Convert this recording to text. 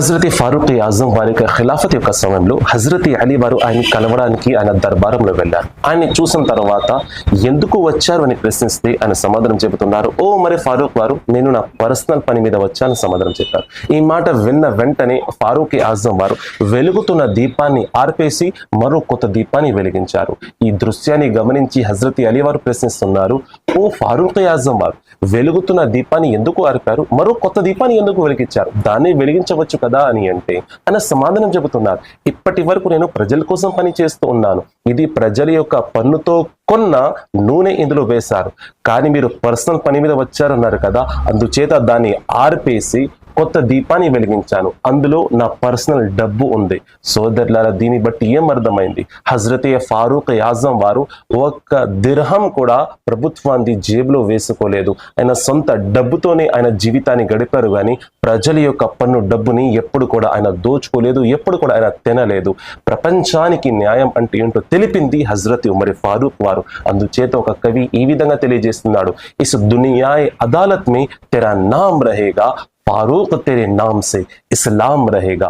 హజరత్ ఫారూక్ ఆజం వారి యొక్క ఖిలాఫత్ యొక్క సమయంలో హజరత్ అలీ వారు ఆయన కలవడానికి ఆయన దర్బారంలో వెళ్ళారు. ఆయన చూసిన తర్వాత ఎందుకు వచ్చారు అని ప్రశ్నిస్తే ఆయన సమాధానం చెబుతున్నారు ఓ మరి ఫారూక్ వారు నేను నా పర్సనల్ పని మీద వచ్చాను సమాధానం చెప్పారు. ఈ మాట విన్న వెంటనే ఫారూక్ ఆజం వారు వెలుగుతున్న దీపాన్ని ఆర్పేసి మరో కొత్త దీపాన్ని వెలిగించారు. ఈ దృశ్యాన్ని గమనించి హజరత్ అలీ వారు ప్రశ్నిస్తున్నారు ఓ ఫారూక్ ఆజం వారు వెలుగుతున్న దీపాన్ని ఎందుకు ఆర్పారు? మరో కొత్త దీపాన్ని ఎందుకు వెలిగించారు? దాన్ని వెలిగించవచ్చు కదా అని అంటే ఆయన సమాధానం చెబుతున్నారు. ఇప్పటి వరకు నేను ప్రజల కోసం పని చేస్తూ ఉన్నాను. ఇది ప్రజల యొక్క పన్నుతో కొన్న నూనె ఇందులో వేశారు. కానీ మీరు పర్సనల్ పని మీద వచ్చారన్నారు కదా అందుచేత దాన్ని ఆర్పేసి కొత్త దీపాన్ని వెలిగించాను. అందులో నా పర్సనల్ డబ్బు ఉంది. సోదరులారా దీన్ని బట్టి ఏం అర్థమైంది? హజరతే ఫారూక్ యాజం వారు ఒక్క దిర్హం కూడా ప్రభుత్వాన్ని జేబులో వేసుకోలేదు. ఆయన సొంత డబ్బుతోనే ఆయన జీవితాన్ని గడిపారు కానీ ప్రజల యొక్క పన్ను డబ్బుని ఎప్పుడు కూడా ఆయన దోచుకోలేదు ఎప్పుడు కూడా ఆయన తినలేదు. ప్రపంచానికి న్యాయం అంటే ఏంటో తెలిపింది హజరత్ ఉమర్ ఫారూక్ వారు. అందుచేత ఒక కవి ఈ విధంగా తెలియజేస్తున్నాడు. ఇస్ దునియాయ్ అదాలత్ మే తెరా నామ్ రహేగా फारूक तेरे नाम से इस्लाम रहेगा।